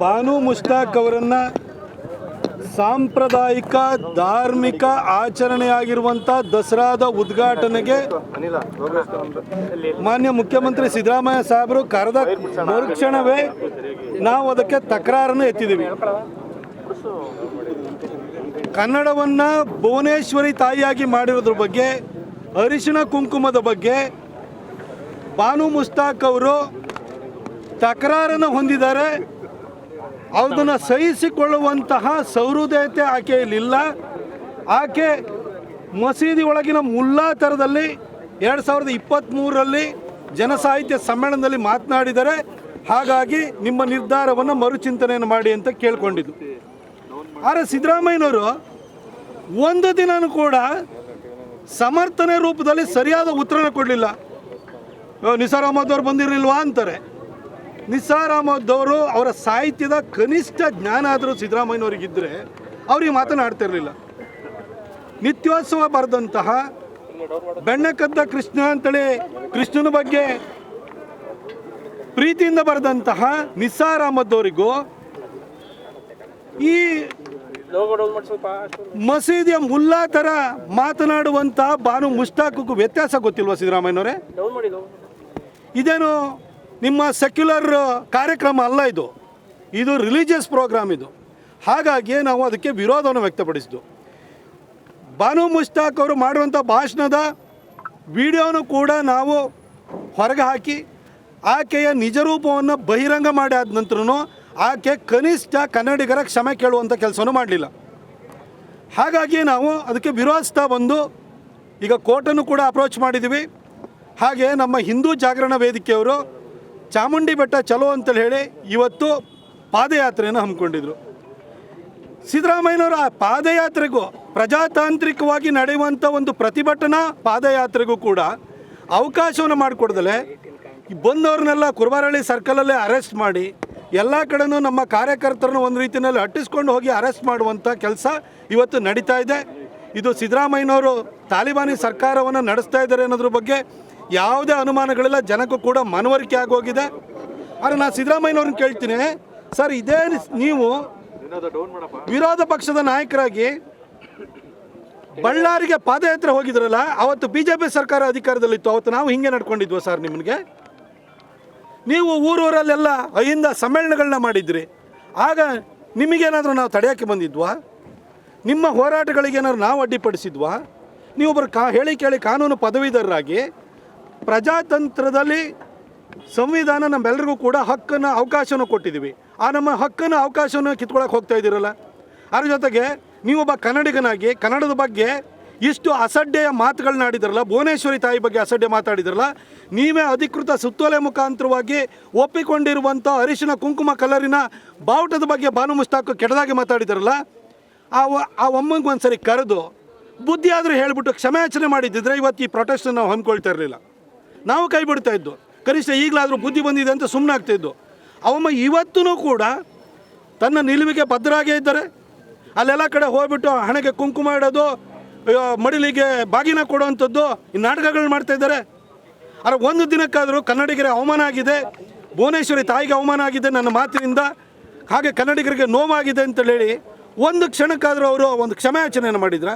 ಬಾನು ಮುಷ್ತಾಕ್ ಅವರನ್ನು ಸಾಂಪ್ರದಾಯಿಕ, ಧಾರ್ಮಿಕ ಆಚರಣೆಯಾಗಿರುವಂಥ ದಸರಾದ ಉದ್ಘಾಟನೆಗೆ ಮಾನ್ಯ ಮುಖ್ಯಮಂತ್ರಿ ಸಿದ್ದರಾಮಯ್ಯ ಸಾಹೇಬರು ಕರೆದ ಮರುಕ್ಷಣವೇ ನಾವು ಅದಕ್ಕೆ ತಕರಾರನ್ನು ಎತ್ತಿದ್ದೀವಿ. ಕನ್ನಡವನ್ನು ಭುವನೇಶ್ವರಿ ತಾಯಿಯಾಗಿ ಮಾಡಿರೋದ್ರ ಬಗ್ಗೆ, ಅರಿಶಿಣ ಕುಂಕುಮದ ಬಗ್ಗೆ ಬಾನು ಮುಸ್ತಾಕ್ ಅವರು ತಕರಾರನ್ನು ಹೊಂದಿದ್ದಾರೆ. ಅದನ್ನು ಸಹಿಸಿಕೊಳ್ಳುವಂತಹ ಸೌಹೃದಯತೆ ಆಕೆಯಲ್ಲಿಲ್ಲ ಆಕೆ ಮಸೀದಿ ಒಳಗಿನ ಮುಲ್ಲಾ ಥರದಲ್ಲಿ ಎರಡು ಸಾವಿರದ ಇಪ್ಪತ್ತ್ಮೂರರಲ್ಲಿ ಜನಸಾಹಿತ್ಯ ಸಮ್ಮೇಳನದಲ್ಲಿ ಮಾತನಾಡಿದರೆ ಹಾಗಾಗಿ ನಿಮ್ಮ ನಿರ್ಧಾರವನ್ನು ಮರುಚಿಂತನೆಯನ್ನು ಮಾಡಿ ಅಂತ ಕೇಳ್ಕೊಂಡಿದ್ದು. ಆದರೆ ಸಿದ್ದರಾಮಯ್ಯನವರು ಒಂದು ದಿನನೂ ಕೂಡ ಸಮರ್ಥನೆ ರೂಪದಲ್ಲಿ ಸರಿಯಾದ ಉತ್ತರನ ಕೊಡಲಿಲ್ಲ. ನಿಸಾರ್ ಅಹಮದ್ ಅವ್ರು ಬಂದಿರಲಿಲ್ವಾ ಅಂತಾರೆ. ನಿಸಾರ್ ಅಹಮದ್ ಅವರು ಅವರ ಸಾಹಿತ್ಯದ ಕನಿಷ್ಠ ಜ್ಞಾನ ಆದರೂ ಸಿದ್ದರಾಮಯ್ಯನವರಿಗಿದ್ದರೆ ಅವರಿಗೆ ಮಾತನಾಡ್ತಿರಲಿಲ್ಲ. ನಿತ್ಯೋತ್ಸವ ಬರೆದಂತಹ ಬೆಣ್ಣಕದ್ದ ಕೃಷ್ಣ ಅಂತೇಳಿ ಕೃಷ್ಣನ ಬಗ್ಗೆ ಪ್ರೀತಿಯಿಂದ ಬರೆದಂತಹ ನಿಸಾರ್ ಅಹಮದ್ ಅವರಿಗೂ ಈ ಮಸೀದಿಯ ಮುಲ್ಲಾ ಥರ ಮಾತನಾಡುವಂಥ ಬಾನು ಮುಷ್ಟಾಕಕ್ಕೂ ವ್ಯತ್ಯಾಸ ಗೊತ್ತಿಲ್ವಾ ಸಿದ್ದರಾಮಯ್ಯನವರೇ? ಇದೇನು ನಿಮ್ಮ ಸೆಕ್ಯುಲರ್ ಕಾರ್ಯಕ್ರಮ ಅಲ್ಲ ಇದು. ಇದು ರಿಲಿಜಿಯಸ್ ಪ್ರೋಗ್ರಾಮ್ ಇದು. ಹಾಗಾಗಿ ನಾವು ಅದಕ್ಕೆ ವಿರೋಧವನ್ನು ವ್ಯಕ್ತಪಡಿಸಿದ್ದು. ಬಾನು ಮುಷ್ತಾಕ್ ಅವರು ಮಾಡುವಂಥ ಭಾಷಣದ ವಿಡಿಯೋನು ಕೂಡ ನಾವು ಹೊರಗೆ ಹಾಕಿ ಆಕೆಯ ನಿಜರೂಪವನ್ನು ಬಹಿರಂಗ ಮಾಡಿ ಆದ ನಂತರನೂ ಆಕೆ ಕನಿಷ್ಠ ಕನ್ನಡಿಗರ ಕ್ಷಮೆ ಕೇಳುವಂಥ ಕೆಲಸವನ್ನು ಮಾಡಲಿಲ್ಲ. ಹಾಗಾಗಿ ನಾವು ಅದಕ್ಕೆ ವಿರೋಧಿಸ್ತಾ ಬಂದು ಈಗ ಕೋರ್ಟನ್ನು ಕೂಡ ಅಪ್ರೋಚ್ ಮಾಡಿದ್ದೀವಿ ಹಾಗೆ ನಮ್ಮ ಹಿಂದೂ ಜಾಗರಣ ವೇದಿಕೆಯವರು ಚಾಮುಂಡಿ ಬೆಟ್ಟ ಚಲೋ ಅಂತೇಳಿ ಹೇಳಿ ಇವತ್ತು ಪಾದಯಾತ್ರೆಯನ್ನು ಹಮ್ಮಿಕೊಂಡಿದ್ರು. ಸಿದ್ದರಾಮಯ್ಯನವರ ಆ ಪಾದಯಾತ್ರೆಗೂ ಪ್ರಜಾತಾಂತ್ರಿಕವಾಗಿ ನಡೆಯುವಂಥ ಒಂದು ಪ್ರತಿಭಟನಾ ಪಾದಯಾತ್ರೆಗೂ ಕೂಡ ಅವಕಾಶವನ್ನು ಮಾಡಿಕೊಡ್ದಲೆ. ಬಂದವ್ರನ್ನೆಲ್ಲ ಕುರುಬಾರಳ್ಳಿ ಸರ್ಕಲಲ್ಲೇ ಅರೆಸ್ಟ್ ಮಾಡಿ, ಎಲ್ಲ ಕಡೆನೂ ನಮ್ಮ ಕಾರ್ಯಕರ್ತರನ್ನು ಒಂದು ರೀತಿಯಲ್ಲಿ ಅಟ್ಟಿಸ್ಕೊಂಡು ಹೋಗಿ ಅರೆಸ್ಟ್ ಮಾಡುವಂಥ ಕೆಲಸ ಇವತ್ತು ನಡೀತಾ ಇದೆ. ಇದು ಸಿದ್ದರಾಮಯ್ಯನವರು ತಾಲಿಬಾನಿ ಸರ್ಕಾರವನ್ನು ನಡೆಸ್ತಾ ಇದ್ದಾರೆ ಅನ್ನೋದ್ರ ಬಗ್ಗೆ ಯಾವುದೇ ಅನುಮಾನಗಳಿಲ್ಲ ಜನಕ್ಕೂ ಕೂಡ ಮನವರಿಕೆ ಆಗೋಗಿದೆ. ಆದರೆ ನಾನು ಸಿದ್ದರಾಮಯ್ಯನವ್ರನ್ನ ಕೇಳ್ತೀನಿ, ಸರ್ ಇದೇ ನೀವು ವಿರೋಧ ಪಕ್ಷದ ನಾಯಕರಾಗಿ ಬಳ್ಳಾರಿಗೆ ಪಾದಯಾತ್ರೆ ಹೋಗಿದ್ರಲ್ಲ, ಅವತ್ತು ಬಿ ಜೆ ಪಿ ಸರ್ಕಾರ ಅಧಿಕಾರದಲ್ಲಿತ್ತು, ಅವತ್ತು ನಾವು ಹಿಂಗೆ ನಡ್ಕೊಂಡಿದ್ವು ಸರ್ ನಿಮಗೆ? ನೀವು ಊರೂರಲ್ಲೆಲ್ಲ ಅಹಿಂದ ಸಮ್ಮೇಳನಗಳನ್ನ ಮಾಡಿದ್ರಿ, ಆಗ ನಿಮಗೇನಾದರೂ ನಾವು ತಡೆಯೋಕ್ಕೆ ಬಂದಿದ್ವಾ? ನಿಮ್ಮ ಹೋರಾಟಗಳಿಗೇನಾದ್ರು ನಾವು ಅಡ್ಡಿಪಡಿಸಿದ್ವಾ? ನೀವೊಬ್ಬರು ಕಾ, ಹೇಳಿ ಕೇಳಿ ಕಾನೂನು ಪದವೀಧರರಾಗಿ ಪ್ರಜಾತಂತ್ರದಲ್ಲಿ ಸಂವಿಧಾನ ನಮ್ಮೆಲ್ಲರಿಗೂ ಕೂಡ ಹಕ್ಕನ್ನು ಅವಕಾಶವನ್ನು ಕೊಟ್ಟಿದ್ದೀವಿ. ಆ ನಮ್ಮ ಹಕ್ಕನ್ನು ಅವಕಾಶವನ್ನು ಕಿತ್ಕೊಳಕ್ಕೆ ಹೋಗ್ತಾ ಇದ್ದೀರಲ್ಲ? ಅದ್ರ ಜೊತೆಗೆ ನೀವೊಬ್ಬ ಕನ್ನಡಿಗನಾಗಿ, ಕನ್ನಡದ ಬಗ್ಗೆ ಇಷ್ಟು ಅಸಡ್ಡೆಯ ಮಾತುಗಳನ್ನ ಆಡಿದ್ರಲ್ಲ, ಭುವನೇಶ್ವರಿ ತಾಯಿ ಬಗ್ಗೆ ಅಸಡ್ಡೆ ಮಾತಾಡಿದ್ರಲ್ಲ, ನೀವೇ ಅಧಿಕೃತ ಸುತ್ತೋಲೆ ಮುಖಾಂತರವಾಗಿ ಒಪ್ಪಿಕೊಂಡಿರುವಂಥ ಅರಿಶಿನ ಕುಂಕುಮ ಕಲರಿನ ಬಾವುಟದ ಬಗ್ಗೆ ಬಾನು ಮುಸ್ತಾಕು ಕೆಟ್ಟದಾಗಿ ಮಾತಾಡಿದ್ರಲ್ಲ, ಆ ಆ ಒಮ್ಮಂಗೆ ಒಂದ್ಸರಿ ಕರೆದು ಬುದ್ಧಿ ಆದರೂ ಹೇಳಿಬಿಟ್ಟು ಕ್ಷಮೆಯಾಚನೆ ಮಾಡಿದ್ದಿದ್ರೆ ಇವತ್ತು ಈ ಪ್ರೊಟೆಸ್ಟನ್ನು ನಾವು ಹಮ್ಮಿಕೊಳ್ತಾ ಇರಲಿಲ್ಲ. ನಾವು ಕೈ ಬಿಡ್ತಾ ಇದ್ದು. ಕನಿಷ್ಠ ಈಗಲಾದರೂ ಬುದ್ಧಿ ಬಂದಿದೆ ಅಂತ ಸುಮ್ಮನೆ ಆಗ್ತಾಯಿದ್ದು ಅವಮ್ಮ ಇವತ್ತೂ ಕೂಡ ತನ್ನ ನಿಲುವಿಗೆ ಭದ್ರಾಗೇ ಇದ್ದಾರೆ. ಅಲ್ಲೆಲ್ಲ ಕಡೆ ಹೋಗ್ಬಿಟ್ಟು ಹಣೆಗೆ ಕುಂಕುಮ ಇಡೋದು ಮಡಿಲಿಗೆ ಬಾಗಿನ ಕೊಡುವಂಥದ್ದು ಈ ನಾಟಕಗಳು ಮಾಡ್ತಾ ಇದ್ದಾರೆ. ಆದರೆ ಒಂದು ದಿನಕ್ಕಾದರೂ ಕನ್ನಡಿಗರಿಗೆ ಅವಮಾನ ಆಗಿದೆ. ಭುವನೇಶ್ವರಿ ತಾಯಿಗೆ ಅವಮಾನ ಆಗಿದೆ ನನ್ನ ಮಾತಿನಿಂದ. ಹಾಗೆ ಕನ್ನಡಿಗರಿಗೆ ನೋವಾಗಿದೆ ಅಂತೇಳಿ ಒಂದು ಕ್ಷಣಕ್ಕಾದರೂ ಅವರು ಒಂದು ಕ್ಷಮೆಯಾಚನೆಯನ್ನು ಮಾಡಿದ್ರ?